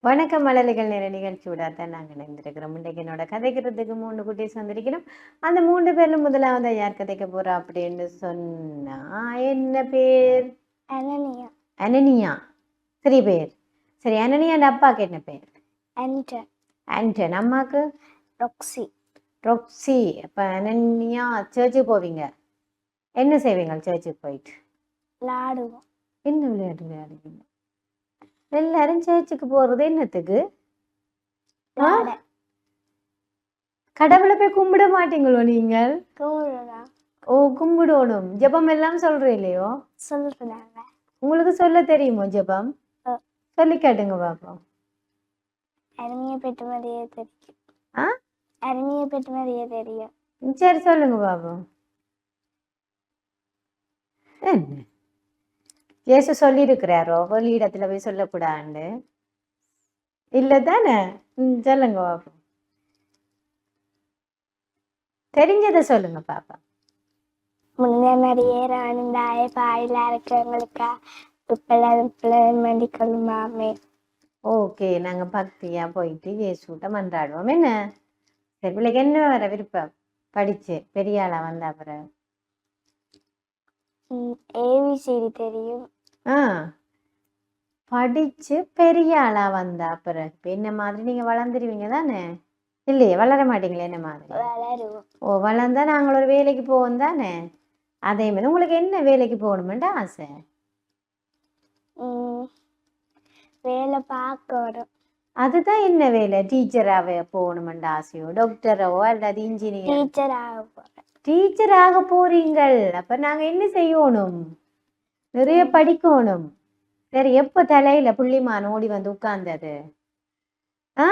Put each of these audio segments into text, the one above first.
வணக்கம் மலர்கள் நிற நிகழ்ச்சியோட தான் நாங்கள் இணைந்திருக்கிறோம். இன்றைக்கு என்னோட கதைக்கிறதுக்கு மூணு குட்டீஸ் வந்திருக்கிறோம். அந்த மூன்று பேர்ல முதலாவது யார் கதைக்க போறா அப்படின்னு சொன்னா என்ன பேர்? அனனியா. அனனியா. சரி பேர். சரி அனனியாண்ட அப்பாக்கு என்ன பேர்? Anton Anton. அம்மாக்கு? ரொக்ஸி. ரொக்ஸி. அப்ப அனன்யா சர்ச்சுக்கு போவீங்க? என்ன செய்வீங்க சர்ச்சுக்கு போயிட்டு? விளாடுவோம் என்ன விளையாட்டு விளையாடுவீங்க? எல்லாரும் சர்ச்சுக்கு போறது என்னத்துக்கு? கடவுளை போய் கும்பிட மாட்டீங்களோ நீங்கள்? ஓ கும்பிடணும். ஜெபம் எல்லாம் இல்லையோ சொல்றாங்க உங்களுக்கு சொல்ல தெரியுமோ ஜெபம். சொல்லி காட்டுங்க பாப்போம் அருமையை பெற்று மாதிரியே தெரியும். ஆ? அருமையை பெற்று மாதிரியே தெரியும் சரி சொல்லுங்க பாப்போம் என்ன? இயேசு சொல்லியிருக்கிறாரோ? இடத்துல போய் சொல்லக்கூடாதுன்னு. இல்லை தானே ம் சொல்லுங்க பாப்போம் தெரிஞ்சதை சொல்லுங்க பாப்பா. முன்ன மாதிரியே ராணுந்தாய பாயில இருக்கிறவங்களுக்கா ஓகே நாங்க பக்தியா போயிட்டு இயேசுட்ட மன்றாடுவோம். என்ன? சரி பிள்ளைக்கு என்ன வர விருப்பம்? படிச்சு பெரிய ஆளா வந்தா அப்புறம். ஏபிசிடி தெரியும். ஆ. படிச்சு பெரிய ஆளா வந்தா அப்புறம். என்ன மாதிரி நீங்க வளர்ந்துருவீங்க தானே? இல்லையே வளர மாட்டீங்களே என்ன மாதிரி? ஓ வளர்ந்தா நாங்கள் ஒரு வேலைக்கு போவோம் தானே? அதே மாதிரி உங்களுக்கு என்ன வேலைக்கு போகணுமென்ட்டு ஆசை? வேலை பார்க்கணும். அதுதான் என்ன வேலை? டீச்சராகவே போகணுமென்ட்டு ஆசையோ? டாக்டரோ அல்லது இன்ஜினியர் டீச்சர் ஆக போறேன். டீச்சர் ஆக போறீங்கள். அப்ப நாங்க என்ன செய்யணும்? நிறைய படிக்கணும். சரி எப்ப தலையில புள்ளிமான் ஓடி வந்து உட்கார்ந்தது? ஆ?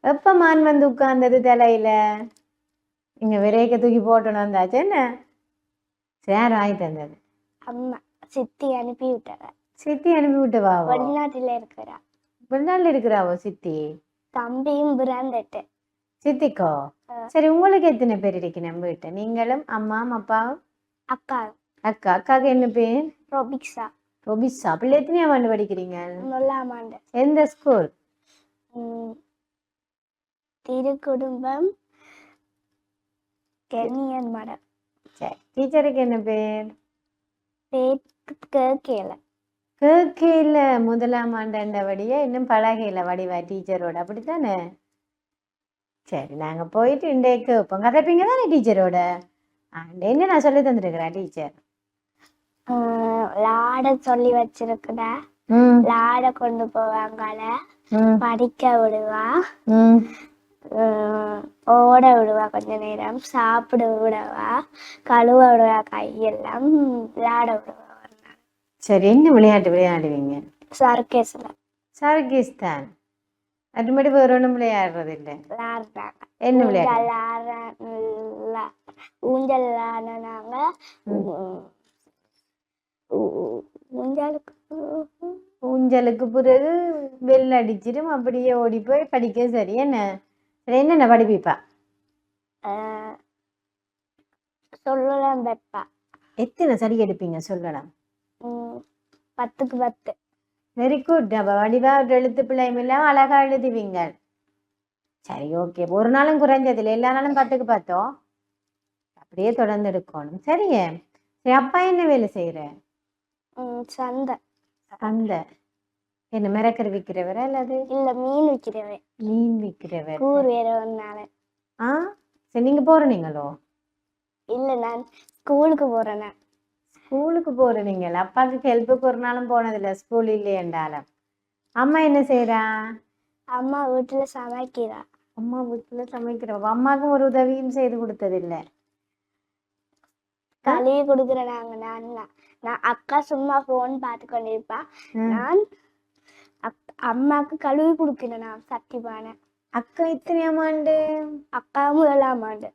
எப்ப மான் வந்து உட்கார்ந்தது தலையில? இங்க விரைக்க தூக்கி போட்டணும் வந்தாச்சு என்ன? சேர் வாங்கி தந்தது அம்மா. சித்தி அனுப்பி விட்டாங்க சித்தி அனுப்பி விட்டுவாவோ? வெளிநாட்டுல இருக்கிறா. வெளிநாட்டுல இருக்கிறாவோ சித்தி? தம்பியும் பிறந்துட்டு. சித்திக்கோ. சரி உங்களுக்கு எத்தனை பேர் இருக்கணும் வீட்டை நீங்களும் அம்மா அப்பாவும்? அக்கா அக்கா அக்காவுக்கு என்ன பேர்? ரொபிக்ஸா. ரொபிஷா பிள்ளை எத்தனையாம் ஆண்டு படிக்கிறீங்க? முதலாம் ஆண்டு. எந்த ஸ்கூல்? திருக்குடும்பம் கெனியன் மடம். சரி டீச்சருக்கு என்ன பேர்? பேர் கேட்கல கேக்கையில் முதலாம் ஆண்டு வடியா இன்னும் பழகையில் வடிவா டீச்சரோட. அப்படித்தானே? சரி நாங்கள் போயிட்டு இன்றைக்கு கேட்போம் கதைப்பீங்க தானே டீச்சரோட என்ன நான் சொல்லி தந்துருக்கிறேன் டீச்சர்? லாட சொல்லி வச்சிருக்குதா. ம். லாட கொண்டு போவாங்கள படிக்க விடுவா. ஓட விடுவா கொஞ்ச நேரம். சாப்பிட விடுவா. கழுவ விடுவா கையெல்லாம். விளையாட விடுவா. சரி என்ன விளையாட்டு விளையாடுவீங்க? சர்க்கஸ்ல. சர்கிஸ்தான் அது மாதிரி வேற ஒன்றும் விளையாடுறது இல்லை விளையாடுறாங்க. என்ன விளையாட்டு? ஊஞ்சல் ஆடினாங்க ஊஞ்சலுக்கு ஊஞ்சலுக்கு பிறகு பெல் அடிச்சிடும் அப்படியே ஓடி போய் படிக்க சரி என்ன? என்னென்ன படிப்பிப்பா? சொல்லலாம் வைப்பா. எத்தனை சரி எடுப்பீங்க? சொல்லலாம். பத்துக்கு பத்து. வெரி குட் அப்போ வடிவா எழுத்து பிள்ளையும் இல்லாமல் அழகா எழுதுவீங்க. சரி ஓகே ஒரு நாளும் குறைஞ்சதில்லை எல்லா நாளும் பத்துக்கு பார்த்தோம் அப்படியே தொடர்ந்து எடுக்கணும். சரியே. சரி அப்பா என்ன வேலை செய்கிற உம் சந்தை. அந்த என்ன மிரக்கறி விற்கிறவரா அல்லது? இல்ல மீன் விற்கிறவன் மீன் விற்கிறவர் கூர் வேற ஒன்னால. ஆ? சரி நீங்க போறீங்களோ? இல்ல நான் ஸ்கூலுக்கு போறேன். ஸ்கூலுக்கு போறீங்களா அப்பாவுக்கு ஹெல்ப்புக்கு ஒரு நாளும் போனதில்லை ஸ்கூல் இல்லையண்டாலும் அம்மா என்ன செய்றா? அம்மா வீட்டுல சமைக்கிறா. அம்மா வீட்டுல சமைக்கிறவ அம்மாவுக்கும் ஒரு உதவியும் செய்து கொடுத்ததில்லை கழுவி கொடுக்குற நாங்க நான். நான் அக்கா சும்மா போன் பார்த்து கொண்டிருப்பா. நான் அம்மாக்கு கழுவி கொடுக்கிறேன் நான் சத்தியமான. அக்கா இத்தனையாம் ஆண்டு? அக்கா முதலாம் ஆண்டு.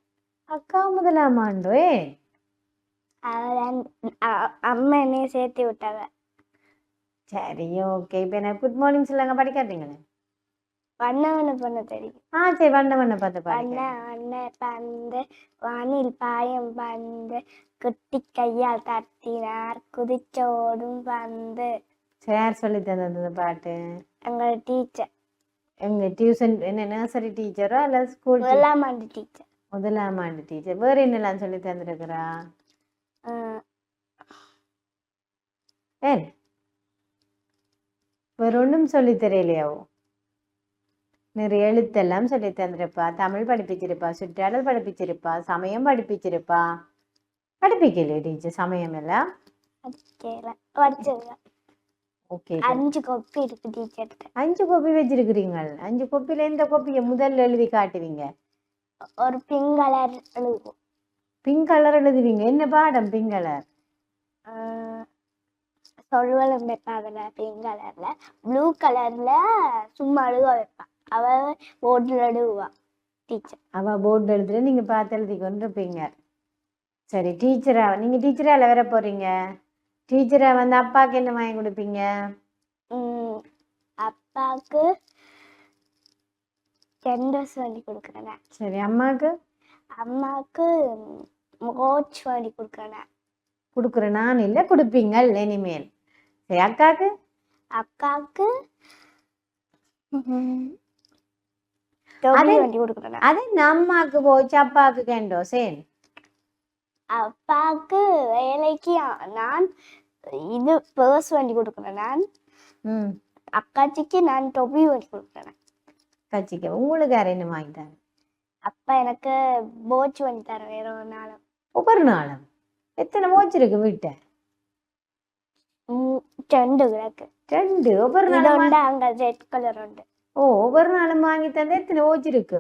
அக்கா முதலாம் ஆண்டு அம்மா என்னைய சேர்த்து விட்டாங்க சரி ஓகே இப்போ என்ன குட் மார்னிங் சொல்லுங்க படிக்காதீங்களே. வண்ண வண்ண பண்ண தெரியும். ஆ சரி வண்ண வண்ண பார்த்து பாருங்க வண்ண பந்து வானில் பாயம் பந்து குட்டி கையால் தட்டினார் குதிச்சோடும் பந்து. சரி யார் சொல்லி தந்தது இந்த பாட்டு. எங்கள் டீச்சர். எங்க டியூஷன் என்ன நர்சரி டீச்சரோ இல்லை ஸ்கூல் முதலாம் ஆண்டு டீச்சர். முதலாம் ஆண்டு டீச்சர். வேற என்னெல்லாம் சொல்லி தந்திருக்கிறா? ஏன் வேற ஒன்றும் சொல்லி தெரியலையாவோ? நிறைய எழுத்தெல்லாம் சொல்லி தந்திருப்பா. தமிழ் படிப்பிச்சிருப்பா சுற்றாடல் படிப்பிச்சிருப்பா சமயம் படிப்பிச்சிருப்பா. படிப்பிக்கலையே டீச்சர் சமயம் எல்லாம் ஓகே அஞ்சு கொப்பி இருக்கு அஞ்சு கோப்பி வச்சிருக்கிறீங்க அஞ்சு கோப்பில எந்த கோப்பியை முதல்ல எழுதி காட்டுவீங்க? ஒரு பிங்க் கலர் எழுதுவோம். பிங்க் கலர் எழுதுவீங்க. என்ன பாடம் பிங்க் கலர் சொல்வலும் வைப்பா அதுல பிங்க் கலர்ல ப்ளூ கலர்ல சும்மா அழுக வைப்பா. அவ போர்டில் எழுதுவா டீச்சர் அவ போர்டு எழுதுல நீங்க பார்த்து எழுதி கொண்டு இருப்பீங்க சரி டீச்சரா நீங்க டீச்சரால வர போறீங்க? டீச்சரா வந்து அப்பாக்கு என்ன வாங்கி கொடுப்பீங்க? அப்பாவுக்கு டெண்டர்ஸ் வாங்கி கொடுக்குறேன் சரி அம்மாக்கு? அம்மாவுக்கு கோச் வாங்கி கொடுக்குறேன் கொடுக்குற நான் இல்லை கொடுப்பீங்கள் இனிமேல். சரி அக்காக்கு? அக்காவுக்கு டொபி அது- வாங்கி கொடுக்குறேன் அது அம்மாக்கு போச்சு அப்பாக்கு கேண்டோ சரி. அப்பாவுக்கு வேலைக்கு அ- நான் இது பர்ஸ் வாங்கி கொடுக்குறேன் நான். ம். அக்காச்சிக்கு நான் டொபி வாங்கி கொடுக்குறேன் கட்சிக்க உங்களுக்கு யார் என்ன வாங்கி தரேன் அப்பா எனக்கு போச் வாங்கி தரேன் வேற ஒரு நாளும் ஒவ்வொரு நாளும்? எத்தனை மூச்சு இருக்கு வீட்டை? ரெண்டு கிடக்கு ரெண்டு? ஒவ்வொரு நாளும் உண்டு அங்க ரெட் கலர் உண்டு. ஓ ஒவ்வொரு நாளும் வாங்கி தந்தா எத்தனை ஓச்சு இருக்கு?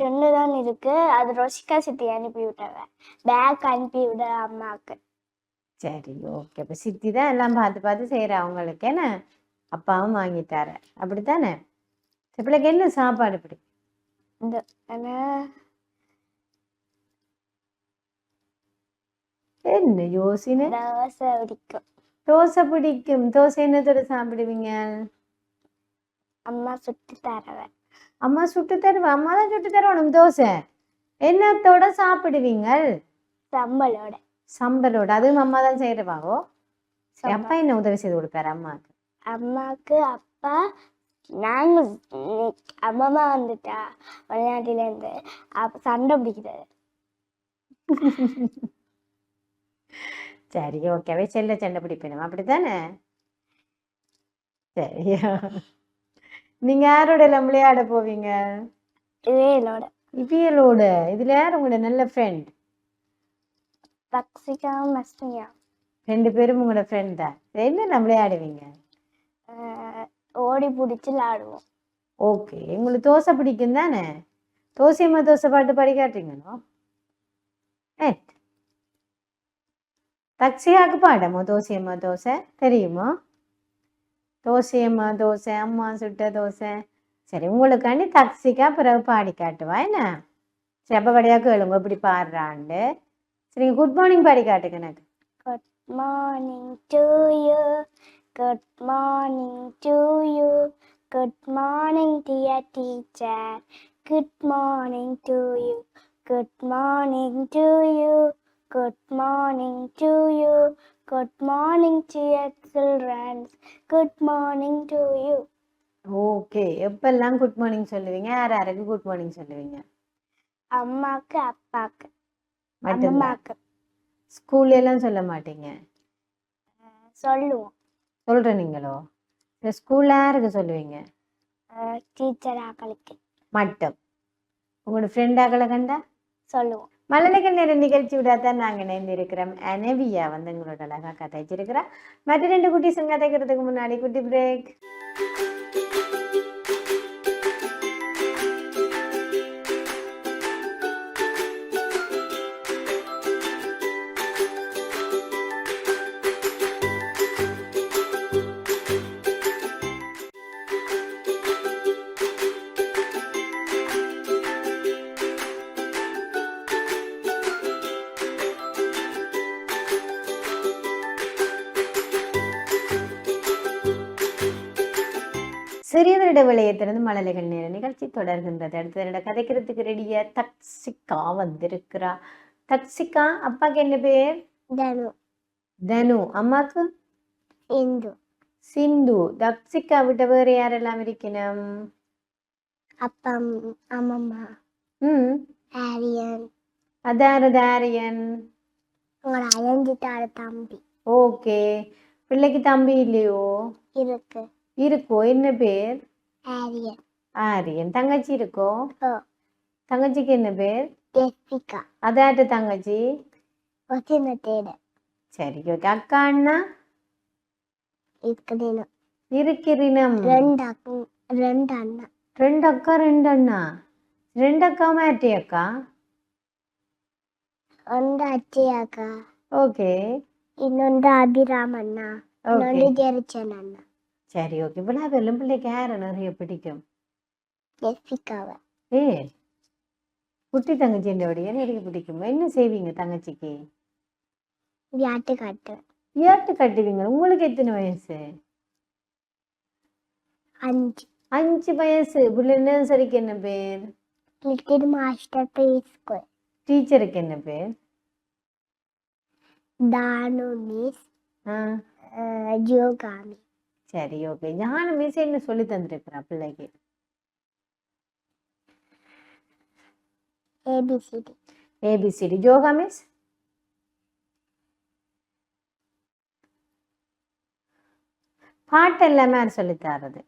ரெண்டு தான் இருக்கு. அது ரோஷிகா சித்தி அனுப்பி விட்டாங்க பேக் அனுப்பி விட அம்மாவுக்கு சரி ஓகே அப்போ சித்தி தான் எல்லாம் பார்த்து பார்த்து செய்கிற அவங்களுக்கு. என்ன? அப்பாவும் வாங்கி தர அப்படித்தானே? பிள்ளைக்கு என்ன சாப்பாடு பிடிக்கும்? இந்த என்ன யோசினு? தோசை பிடிக்கும். தோசை பிடிக்கும். தோசை என்னத்தோட சாப்பிடுவீங்க? அம்மா சுட்டு தரவன் அம்மா சுட்டு தருவா? அம்மா தான் சுட்டு தருவானும் தோசை. என்னத்தோட சாப்பிடுவீங்க சம்பளோட. சம்பலோட அதுவும் அம்மா தான் செய்கிறவாவோ சம்பா- அப்பா என்ன உதவி செய்து கொடுப்பாரு அம்மாவுக்கு அம்மாவுக்கு அப்பா நாங்க ம், அம்மாமா வந்துட்டா வெளிநாட்டில இருந்து அப்ப சண்டை பிடிக்கிறது சரி ஓகேவே செல்ல சண்டை பிடிப்பேனும் அப்படித்தானே? சரியா நீங்க யாரோட எல்லாம் விளையாட போவீங்க? என்னோட இவியலோட. இதுல யார் உங்களோட நல்ல ஃப்ரெண்ட் பக்ஸிகா மஸ்மியா. ரெண்டு பேரும் உங்களோட ஃப்ரெண்ட் தான். என்னெல்லாம் விளையாடுவீங்க? ஓடி பிடிச்சி விளாடுவோம். ஓகே உங்களுக்கு தோசை பிடிக்கும் தானே? தோசையம்மா தோசை பாட்டு பாடி காட்டுறீங்களோ? ஏ. தக்ஷியாக்கு பாடமோ தோசையம்மா தோசை? தெரியுமா? தோசையம்மா தோசை அம்மா சுட்ட தோசை. சரி உங்களுக்காண்டி தக்ஷிக்கா பிறகு பாடி காட்டுவா என்ன? சரி அப்போ படியா கேளுங்க இப்படி பாடுறாண்டு. சரி குட் மார்னிங் பாடி காட்டுங்க எனக்கு. Good morning to you good morning to you good morning dear teacher good morning to you good morning to you good morning to you good morning dear childrens good morning to you okay எப்பெல்லாம் good morning சொல்லுவீங்க? யார் யாருக்கு good morning சொல்லுவீங்க? அம்மாக்கு அப்பாக்கு. மட்டும்தான். அம்மாக்கு. ஸ்கூல்ல எல்லாம் சொல்ல மாட்டீங்க? சொல்லுவோம். சொல்ற நீங்களோ? இந்த ஸ்கூல்ல யாருக்கு சொல்லுவீங்க? டீச்சர் ஆக்களுக்கு மட்டும். உங்களோட ஃப்ரெண்டாக்களை கண்டா சொல்லுவோம். மழலைக்கு நேரம் நிகழ்ச்சி விடாதான் நாங்கள் இணைந்திருக்கிறோம் அனவியா வந்து எங்களோட அழகாக கதைச்சிருக்கிறா. மற்ற ரெண்டு குட்டீஸும் கதைக்கிறதுக்கு முன்னாடி குட்டி பிரேக் சிறியதொரு இடைவெளியத்திலிருந்து மழலைகள் நேர நிகழ்ச்சி தொடர்கின்றது. அடுத்த கதைக்கிறதுக்கு ரெடியா தக்சிகா வந்திருக்கிறா. தக்சிகா அப்பாக்கு என்ன பேர்? தனு. தனு. அம்மாக்கு? இந்து சிந்து. தக்சிகா விட்ட வேற யாரெல்லாம் இருக்கணும்? அப்பா அம்மம்மா. ம். ஆரியன். அதார தாரியன் உங்களோட அயஞ்சிட்டாரு தம்பி. ஓகே. பிள்ளைக்கு தம்பி இல்லையோ? இருக்கு. இருக்கோ? என்ன பேர்? ஆரியன். ஆரியன். தங்கச்சி இருக்கோ? தங்கச்சிக்கு என்ன பேர்? ஜெஸ்பிகா அதாட்டு தங்கச்சி? சரி ஓகே. அக்கா அண்ணா? இருக்கிறேன்? இருக்கிறினம். ரெண்டு அக்கா ரெண்டு அண்ணா. ரெண்டு அக்கா ரெண்டு அண்ணா? ரெண்டு அக்கா மாட்டி அக்கா? ஒன்று அச்சி அக்கா. ஓகே. இன்னொன்று அபிராம் அண்ணா. இன்னொன்று ஜெரிச்சன் அண்ணா. சரி ஓகே விழா வெல்லும் பிள்ளைக்கு யாரை நிறைய பிடிக்கும். ஏ குட்டி தங்கச்சியோடைய நிறைய பிடிக்கும்? என்ன செய்வீங்க தங்கச்சிக்கு? வியாட்டு காட்டு. வியாட்டு காட்டுவீங்க. உங்களுக்கு எத்தனை வயசு? அஞ்சு. அஞ்சு வயசு. பிள்ளை சரிக்கு என்ன பேர்? கிரிக்கெட் மாஸ்டர் பேஸ்கோல் டீச்சருக்கு என்ன பேர்? தானு மிஸ். ஜியோகாமி சரி ஓகே. ஜஹான் மீசை என்ன சொல்லி தந்திருக்கிறா பிள்ளைக்கு. ஏபிசிடி ஏபிசிடி ஜோகா மிஸ் பாட்டு எல்லாமே யார் சொல்லி தரது?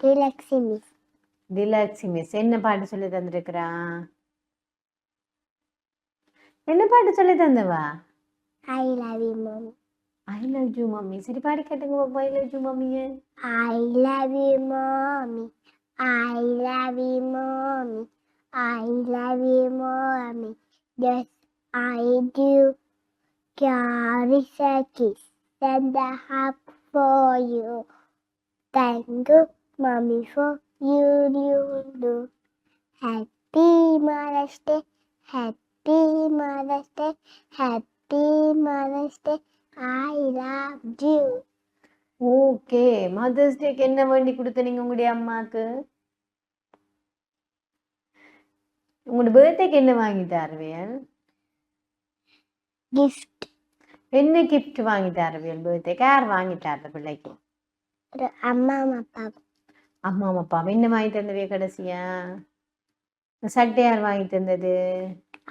டிலக்ஸி மிஸ் டிலக்ஸி மிஸ் என்ன பாட்டு சொல்லி தந்திருக்கிறா? என்ன பாட்டு சொல்லி தந்தவா? I love you mummy I love you mummy சரி பாடி கேட்டுங்க பாப்பா ஐ love you மம்மியே I love you, mommy. I love you, mommy. I love you, mommy. Yes, I do. Carry a kiss and a hug for you. Thank you, mommy, for you, you do. Happy Mother's Day. Happy Mother's Day. Happy Mother's Day. I love you. Okay mother's டேக்கு என்ன வேண்டி கொடுத்த நீங்க உங்களுடைய அம்மாக்கு? உங்களோட பர்த்டேக்கு என்ன வாங்கி தருவியல் Gift. என்ன கிஃப்ட் வாங்கி தருவியல் பர்த்டேக்கு யார் வாங்கி தர்ற பிள்ளைக்கு? அம்மா அப்பா அம்மா அப்பா என்ன வாங்கி தந்தவிய கடைசியா? சட்டை யார் வாங்கி தந்தது?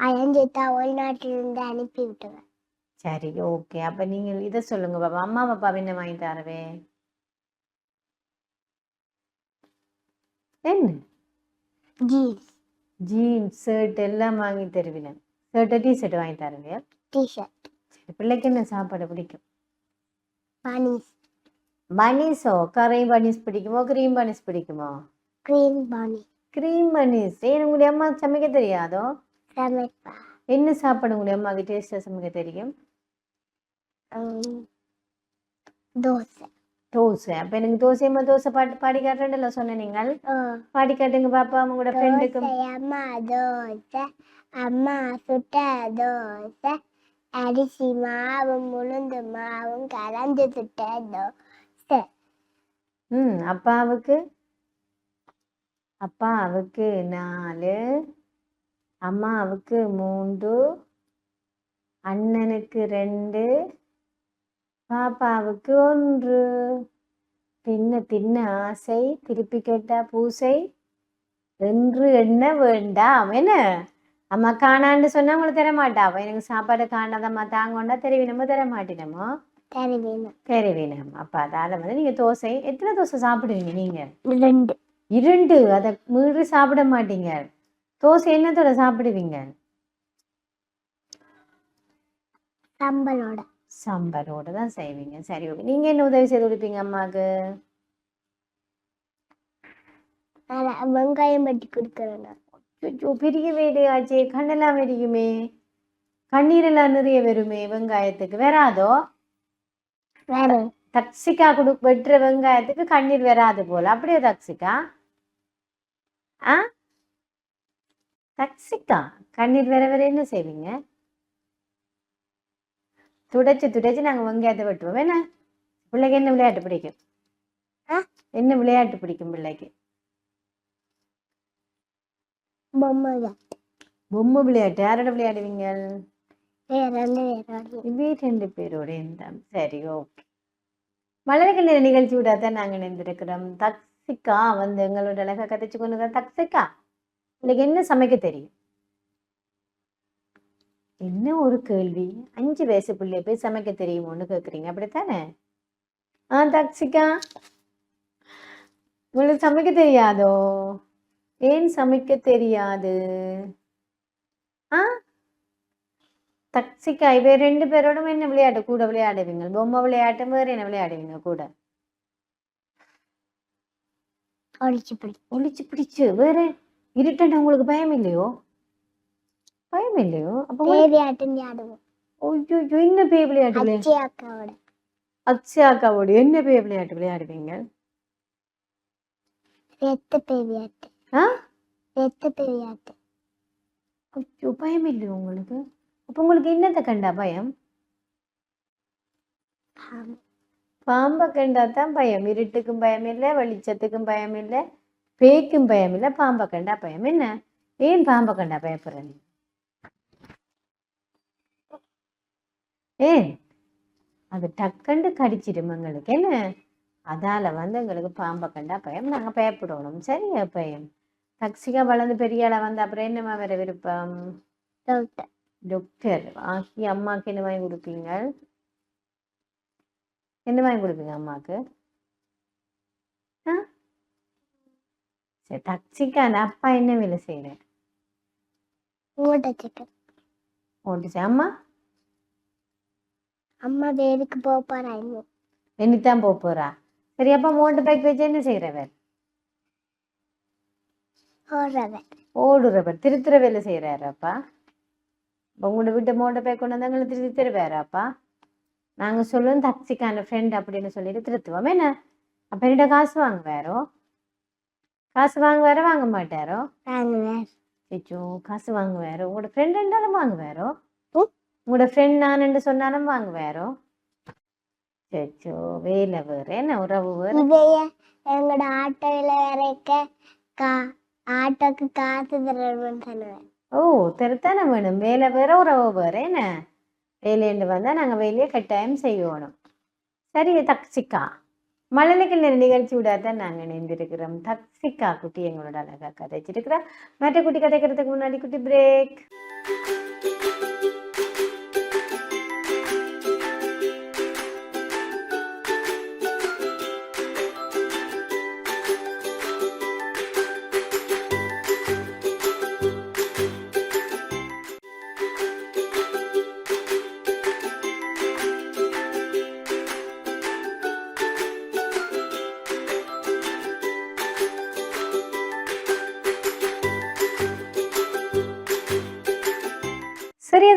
அயஞ்சித்தா உள்நாட்டிலிருந்து அனுப்பி விட்டுவேன் சரி ஓகே. அப்ப நீங்க இதை சொல்லுங்க பாப்பா அம்மா அப்பா என்ன வாங்கி தரவே. என்ன? ஜீன்ஸ் ஜீன்ஸ் ஷர்ட் எல்லாம் வாங்கி தருவினேன் ஷர்ட்டை டி ஷர்ட் வாங்கி தருவியா டிஷர்ட் சரி பிள்ளைக்கு என்ன சாப்பாடு பிடிக்கும்? பனிஸ் பனீஸோ கரை பனீஸ் பிடிக்குமோ க்ரீம் பனீஸ் பிடிக்குமோ? கிரீன் பனி க்ரீம் பனீஸ் ஏன் உங்களுடைய அம்மா சமைக்க தெரியாதோ? சமைப்பா. என்ன சாப்பாடு உங்களுடைய அம்மாவுக்கு டேஸ்ட்டாக சமைக்க தெரியும்? தோசை. தோசை. அப்போ எனக்கு தோசையம்மா தோசை பாட்டு பாடி காட்டுறேன்ல சொன்ன நீங்கள். பாடி காட்டுங்க பாப்பா உங்களோட ஃப்ரெண்டுக்கு அம்மா தோசை அம்மா சுட்ட தோசை அரிசி மாவும் உளுந்து மாவும் கலந்து சுட்ட தோசை. ம் அப்பாவுக்கு? அப்பாவுக்கு நாலு அம்மாவுக்கு மூன்று அண்ணனுக்கு ரெண்டு பாப்பாவுக்கு ஒன்று. தின்ன தின்ன ஆசை திருப்பி கேட்டா பூசை. என்று எண்ண வேண்டாம்? என்ன? அம்மா காணான்னு சொன்னா உங்களுக்கு தர மாட்டா அவ எனக்கு சாப்பாடு காணாதம்மா தாங்கொண்டா தெரிவினமோ தர மாட்டினமோ தெரிவினம். அப்ப அதால வந்து நீங்க தோசை எத்தனை தோசை சாப்பிடுவீங்க நீங்க? ரெண்டு இரண்டு? அதை மீறி சாப்பிட மாட்டீங்க. தோசை என்னத்தோட சாப்பிடுவீங்க? சம்பளோட. சாம்பாரோட தான் செய்வீங்க. சரி ஓகே நீங்க என்ன உதவி செய்து கொடுப்பீங்க அம்மாவுக்கு? வெங்காயம் வெட்டி கொடுக்குறேன் ஐயோ பெரிய வேலையாச்சே கண்ணெல்லாம் வெடிக்குமே. கண்ணீரெல்லாம் நிறைய வருமே வெங்காயத்துக்கு. வராதோ? தக்சிக்கா கொடு வெட்டுற வெங்காயத்துக்கு கண்ணீர் வராது போல. அப்படியே தக்சிக்கா ஆ? தக்சிக்கா கண்ணீர் வர வர என்ன செய்வீங்க? துடைச்சு துடைச்சு நாங்க வெங்காயத்தை வெட்டுவோம். என்ன பிள்ளைக்கு என்ன விளையாட்டு பிடிக்கும்? ஆ? என்ன விளையாட்டு பிடிக்கும் பிள்ளைக்கு? பொம்மை பொம்மை விளையாட்டு. யாரோட விளையாடுவீங்க? இவே ரெண்டு பேரோட. இருந்தாம் சரி ஓகே. மலர்கள் நிற நிகழ்ச்சி விட தான் நாங்கள் இணைந்திருக்கிறோம். தக்சிகா வந்து எங்களோட அழகா கதைச்சு கொண்டு தக்சிகா உங்களுக்கு என்ன சமைக்க தெரியும்? என்ன ஒரு கேள்வி? அஞ்சு வயசு பிள்ளைய போய் சமைக்க தெரியுமோன்னு கேக்குறீங்க? அப்படித்தானே? ஆ தக்சிகா உங்களுக்கு சமைக்க தெரியாதோ? ஏன் சமைக்க தெரியாது? ஆ? தக்சிக்கா இவ ரெண்டு பேரோடும் என்ன விளையாட்டு? கூட விளையாடுவீங்க. பொம்மை விளையாட்டு வேறு என்ன விளையாடுவீங்க கூட? ஒழிச்சு பிடி ஒளிச்சு பிடிச்சு வேற இருட்டண்டா உங்களுக்கு பயம் இல்லையோ? பயம் இல்லையோ அப்ப பேரி ஆட்டம் ஆடுவோம் ஐயோ என்ன பேய் விளையாட்டு விளையாடு அச்சி அக்காவோட என்ன பேய் விளையாட்டு விளையாடுவீங்க ரெத்த பேரி ஆட்டு ஆ ரெத்த பேரி ஆட்டு ஐயோ பயம் இல்லையோ உங்களுக்கு அப்ப உங்களுக்கு என்னத்தை கண்டா பயம். பாம்பை கண்டா தான் பயம் இருட்டுக்கும் பயம் இல்லை வெளிச்சத்துக்கும் பயம் இல்லை பேய்க்கும் பயம் இல்லை பாம்பை கண்டா பயம் என்ன ஏன் பாம்பை கண்டா பயப்படுற ஏன் அது டக்குண்டு கடிச்சிடும் எங்களுக்கு என்ன? அதால வந்து எங்களுக்கு பாம்பை கண்டா பயம் நாங்க பயப்படணும். சரியா பயம். தக்ஷிகா வளர்ந்து பெரிய ஆளா வந்து அப்புறம் என்னமா வேற விருப்பம்? டாக்டர் டாக்டர் ஆக்கி அம்மாக்கு என்ன வாங்கி கொடுப்பீங்க? என்ன வாங்கி கொடுப்பீங்க அம்மாக்கு? ஆ? சரி தக்ஷிக்கான அப்பா என்ன வேலை செய்யறேன் ஓட்டுச்சு அம்மா? அம்மா வேலைக்கு போக போறாங்க என்னத்தான் போக போறா? சரி அப்பா மோட்டர் பைக் வச்சு என்ன செய்யறவர் ஓடுறவன் ஓடுறவர் திருத்துற வேலை செய்யறாராப்பா உங்களோட வீட்டு மோட்டர் பைக் கொண்டு வந்து எங்களை திருத்தி தருவாராப்பா நாங்க சொல்லுவோம் தக்ஷிக்கான ஃப்ரெண்ட் அப்படின்னு சொல்லிட்டு திருத்துவோம். என்ன? அப்ப என்னிட்ட காசு வாங்குவாரோ? காசு வாங்குவாரோ வாங்க மாட்டாரோ? வாங்குவேன் ஐயோ காசு வாங்குவாரோ? உங்களோட ஃப்ரெண்ட் இருந்தாலும் வாங்குவாரோ. உங்களோட ஃப்ரெண்ட் நான் சொன்னாலும் வாங்குவாரோ? சச்சோ வேலை வேறு என்ன உறவு வேறு? எங்களோட ஆட்டோவில் வரைக்க கா ஆட்டோக்கு காசு தரணும்னு சொல்லுவேன். ஓ திருத்தானே வேணும். வேலை வேற உறவு வேற என்ன? வேலைண்டு வந்தா நாங்க வேலையை கட்டாயம் செய்யணும். சரி தக்ஷிகா. மழலைகள் நேர நிகழ்ச்சி விடாதான் நாங்க இணைந்திருக்கிறோம் தக்ஷிகா குட்டி எங்களோட அழகா கதைச்சிருக்கிறா. மற்ற குட்டி கதைக்கிறதுக்கு முன்னாடி குட்டி பிரேக்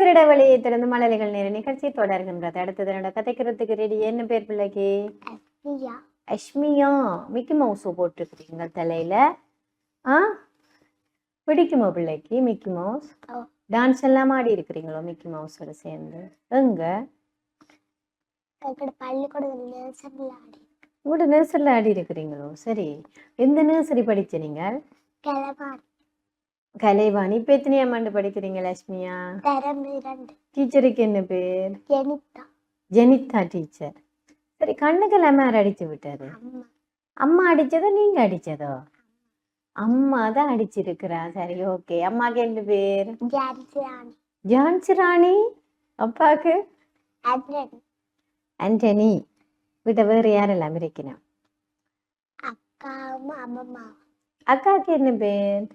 இடைவெளியை திறந்து மழலைகள் நேர நிகழ்ச்சி தொடர்கின்றது. அடுத்தது என்னோட கதைக்கிறதுக்கு ரெடி என்ன பேர் பிள்ளைக்கு? அஷ்மியா மிக்கி மவுஸ் போட்டிருக்கிறீங்க தலையில. ஆ? பிடிக்குமா பிள்ளைக்கு மிக்கி மவுஸ். டான்ஸ் எல்லாம் ஆடி இருக்கிறீங்களோ மிக்கி மவுஸோட சேர்ந்து? எங்க? உங்களோட நர்சரியில் ஆடி இருக்கிறீங்களோ? சரி. எந்த நர்சரி படிச்ச நீங்க கிளவாடி கலைவாணி இப்போ எத்தனையாம் ஆண்டு படிக்கிறீங்க லட்சுமியா? தரம் இரண்டு. டீச்சருக்கு என்ன பேர்? ஜெனிதா. ஜெனிதா டீச்சர். சரி கண்ணுக்கெல்லாம் யார் அடிச்சு விட்டாரு அம்மா. அம்மா அடிச்சதோ நீங்க அடிச்சதோ? அம்மா தான் அடிச்சிருக்கிறா. சரி ஓகே. அம்மாக்கு என்ன பேர்? ஜான்சி ராணி. அப்பாக்கு? ஆண்டனி வீட்டை வேறு யாரெல்லாம் இருக்கணும் அக்காவும் அம்மம்மாவும் அக்காவுக்கு என்ன பேர்?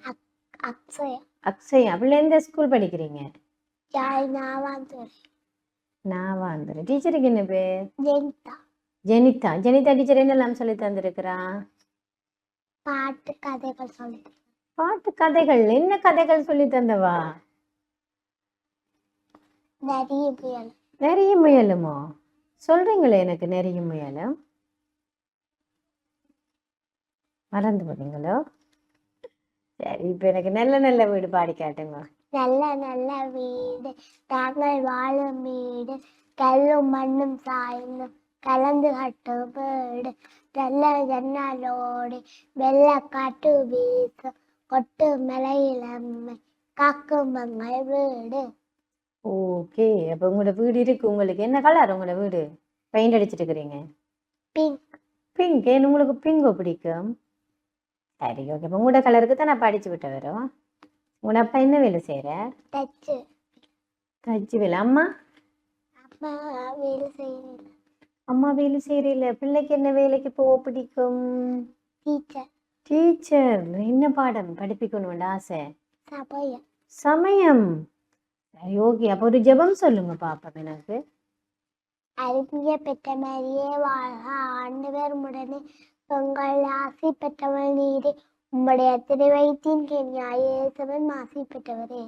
அக்ஷயா. அக்ஷயா அப்படில எந்த ஸ்கூல் படிக்கிறீங்க? நான் வந்துடுறேன் டீச்சருக்கு என்ன பேர்? ஜெனிதா. ஜெனிதா. ஜெனிதா டீச்சர் என்னெல்லாம் சொல்லி தந்திருக்கிறா? பாட்டு கதைகள் சொல்லி பாட்டு கதைகள். என்ன கதைகள் சொல்லி தந்தவா? நிறைய புயல். நிறைய முயலுமோ? சொல்றீங்களே எனக்கு நிறைய முயலும். மறந்து போனீங்களோ? சரி இப்போ எனக்கு நல்ல நல்ல வீடு பாடி காட்டுங்க. நல்ல நல்ல வீடு. தாங்கள் வாழும் வீடு. கல்லும் மண்ணும் சாய்ந்தும் கலந்து கட்டு வீடு. நல்ல ஜன்னலோடு வெள்ள காட்டு வீசு கொட்டு மலையிலம்மை காக்கும் மங்கள் வீடு. ஓகே அப்போ உங்களோட வீடு இருக்கு. உங்களுக்கு என்ன கலர் உங்களோட வீடு? பெயிண்ட் அடிச்சிட்டு இருக்கிறீங்க. பிங்க் பிங்க் ஏன் உங்களுக்கு பிங்கோ பிடிக்கும்? சரி ஓகே இப்போ உங்களோட கலருக்கு தான் நான் படிச்சு விட்டு வரோம். உங்களோட அப்பா என்ன வேலை செய்கிற டச்சு தச்சு வேலை. அம்மா? அப்பா வேலை செய்யல அம்மா வேலை செய்கிறீல்ல பிள்ளைக்கு என்ன வேலைக்கு போக பிடிக்கும்? டீச்சர் டீச்சர் என்ன பாடம் படிப்பிக்கணும்னு ஆசை? சமயம். சரி ஓகே அப்போ ஒரு ஜெபம் சொல்லுங்க பாப்பா எனக்கு. அருமைய பெற்ற மாதிரியே வாழ்க ஆண்டு பேர் உடனே பொங்கல் ஆசை பெற்றவள் நீரே. உம்முடைய திருவைத்தின் நியாயேசவன் ஆசை பெற்றவரே.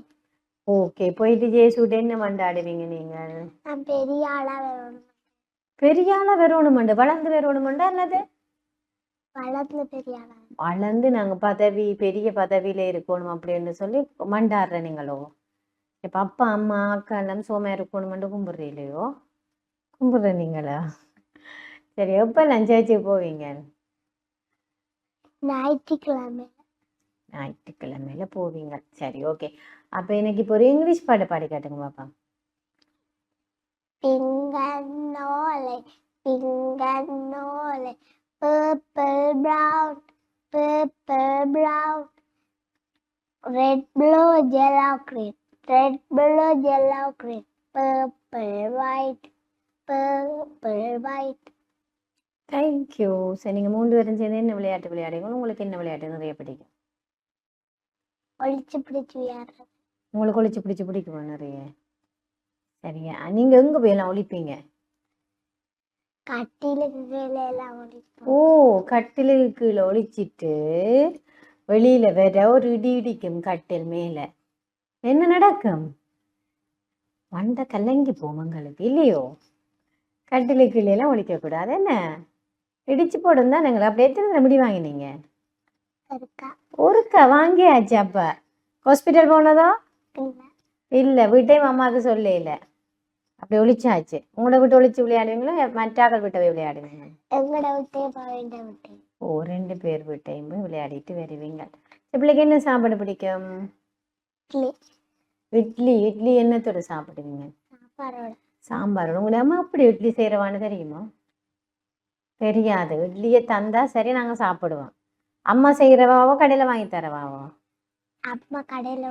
ஓகே போயிட்டு ஜேசுட்டு என்ன மண்டாடுவீங்க நீங்கள் நான் பெரிய ஆளா வரணும் பெரிய ஆளா வரணுமெண்டு வளர்ந்து வரணுமெண்டு அல்லது? வளர்ந்து பெரிய ஆளா வளர்ந்து நாங்கள் பதவி பெரிய பதவியில இருக்கணும் அப்படின்னு சொல்லி மண்டாடுற நீங்களோ? இப்போ அப்பா அம்மா அக்கா எல்லாம் சோமா இருக்கணுமெண்டு கும்பிட்றீங்களோ? கும்பிட்ற நீங்களா? சரி எப்போ லஞ்சாச்சு போவீங்க? ஞாயிற்றுக்கிழமை ஞாயிற்றுக்கிழமையில போவீங்க சரி ஓகே அப்போ எனக்கு இப்போ ஒரு இங்கிலீஷ் பாட்டு பாடி காட்டுங்க பாப்பா பிங்கன்னோலை பிங்கன்னோலை purple brown purple brown red blue yellow green red blue yellow green purple white purple white thank you சரி நீங்கள் மூன்று பேரும் சேர்ந்து என்ன விளையாட்டு விளையாடுங்க உங்களுக்கு என்ன விளையாட்டு நிறைய பிடிக்கும்? ஒளிச்சு பிடிச்சு விளையாடுறது. உங்களுக்கு ஒளிச்சு பிடிச்சி பிடிக்குமா நிறைய? சரிங்க. நீங்கள் எங்கே போயெல்லாம் ஒழிப்பீங்க கட்டிலுக்கு கீழே எல்லாம் ஒளிப்போம். ஓ கட்டிலுக்கு கீழே ஒளிச்சிட்டு வெளியில வேற ஒரு இடி இடிக்கும் கட்டில் மேல. என்ன நடக்கும்? மண்டை கலங்கி போகும் உங்களுக்கு இல்லையோ? கட்டிலுக்கு கீழே எல்லாம் ஒழிக்க கூடாது என்ன? இடிச்சு போடும் தான் நாங்கள் அப்படி எத்தனை தடவை முடி வாங்கினீங்க? ஒருக்கா. வாங்கியாச்சு அப்ப? ஹாஸ்பிட்டல் போனதோ? இல்ல. வீட்டையும் அம்மாவுக்கு சொல்ல இல்லை அப்படி ஒழிச்சாச்சு உங்களோட வீட்டு ஒழிச்சு விளையாடுவீங்களா? மற்றாக்கள் வீட்டை போய் விளையாடுவீங்க ஓ ரெண்டு பேர் வீட்டையும் போய் விளையாடிட்டு வருவீங்க. பிள்ளைக்கு என்ன சாப்பாடு பிடிக்கும்? இட்லி. இட்லி. இட்லி என்னத்தோட சாப்பிடுவீங்க? சாப்பாடோட சாம்பார் உங்களை அம்மா அப்படி இட்லி செய்கிறவான்னு தெரியுமா? தெரியாது. இட்லியை தந்தா சரி நாங்கள் சாப்பிடுவோம். அம்மா செய்கிறவாவோ கடையில் வாங்கி தரவாவோ அம்மா கடையில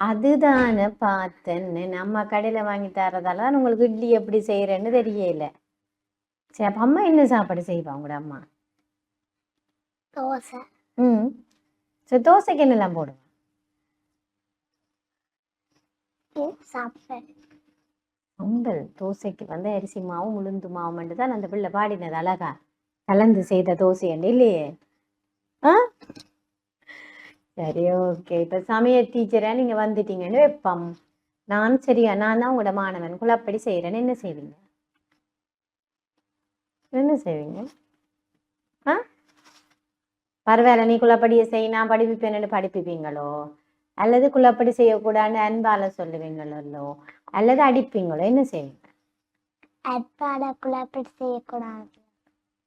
அதுதானே பார்த்தேன் நம்ம கடையில் வாங்கி தரதால தான் உங்களுக்கு இட்லி எப்படி செய்கிறேன்னு தெரியல. சரி அப்போ அம்மா என்ன சாப்பாடு செய்வா உங்களோட அம்மா? தோசை. ம். சரி தோசைக்கு என்னெல்லாம் போடுவா? சாப்பாடு பொங்கல் தோசைக்கு வந்து அரிசி மாவும் உளுந்து மாவும் மட்டும் தான் அந்த பிள்ளை பாடினது அழகா. கலந்து செய்த தோசை இல்லையே? ஆ? சரி ஓகே. இப்போ சமையல் டீச்சராக நீங்கள் வந்துட்டீங்கன்னு வைப்பம். நான் சரியா நான் தான் உங்களோட மாணவன். குழப்படி செய்கிறேன்னு என்ன செய்வீங்க? என்ன செய்வீங்க? ஆ? பரவாயில்ல நீ குழப்படியை செய் நான் படிப்பிப்பேன்னு படிப்பிப்பீங்களோ? அல்லது குழப்படி செய்யக்கூடாதுன்னு அன்பால சொல்லுவீங்களோ அல்லது அடிப்பீங்களோ? என்ன செய்வீங்க? அப்பாட குழப்படி செய்யக்கூடாது.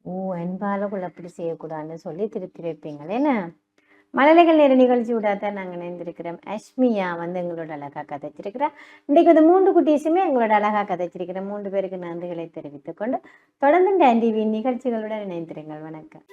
ஓ அன்பால குழப்படி செய்யக்கூடாதுன்னு சொல்லி திருப்பி வைப்பீங்களே என்ன? மழலைகள் நேர நிகழ்ச்சி விடாதான் நாங்கள் இணைந்திருக்கிறோம். அஷ்மியா வந்து எங்களோட அழகா கதைச்சிருக்கிறா. இன்றைக்கு வந்து மூன்று குட்டீஸுமே எங்களோட அழகா கதைச்சிருக்கிற மூன்று பேருக்கு நன்றிகளை தெரிவித்துக் கொண்டு தொடர்ந்து டான் டிவி நிகழ்ச்சிகளுடன் இணைந்திருங்கள். வணக்கம்.